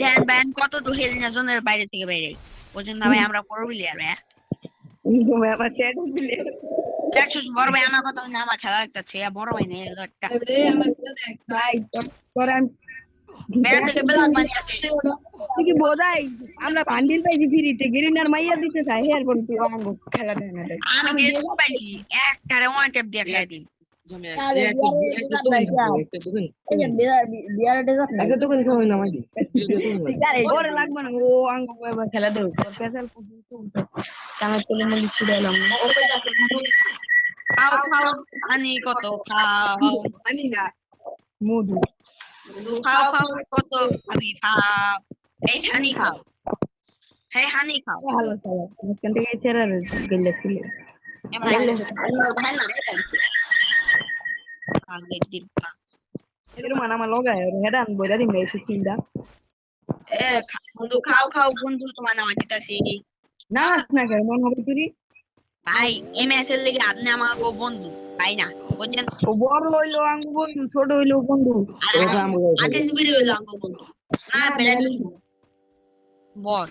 দেন ban কত তো হেল না জনের বাইরে থেকে বাইরে বলছেন না ভাই আমরা পড়ো বিলি আর ভাই তুমি আমার চ্যাট দিলে। দেখছ বড় ভাই আমার কথা না আমার খেলা দেখতেছে। বড় ভাই নেই একটা। ভাই আমি আমরা বান্ডিল পাইছি ফ্রিতে গ্রিনার মাইয়া দিতে চাই হেয়ার কোন খেলা দেয় না আমি গেস পাইছি একটারে ওয়ান ট্যাপ দিয়ে খাও পানি কত খাও আমি না মধু খাও খাও কত পানি খাও এই হানি খাও হ্যাঁ হানি খাও ভালো খেলা মাঝখান থেকে ছেড়ে গেলে ছিল এর মানে আমার লগায় হেডা আমি বইরা দিন এসে চিন্তা বন্ধু খাও খাও বন্ধু তোমার নামা দিতেছি না না কেন মন হবে তুই ভাই এম এস এর লেগে আপনি আমাকে বন্ধু তাই না বুঝছেন ও বড় হইল আঙ্গু বন্ধু ছোট হইল বন্ধু আর আগে হইল আমাকে বন্ধু না বেড়া বল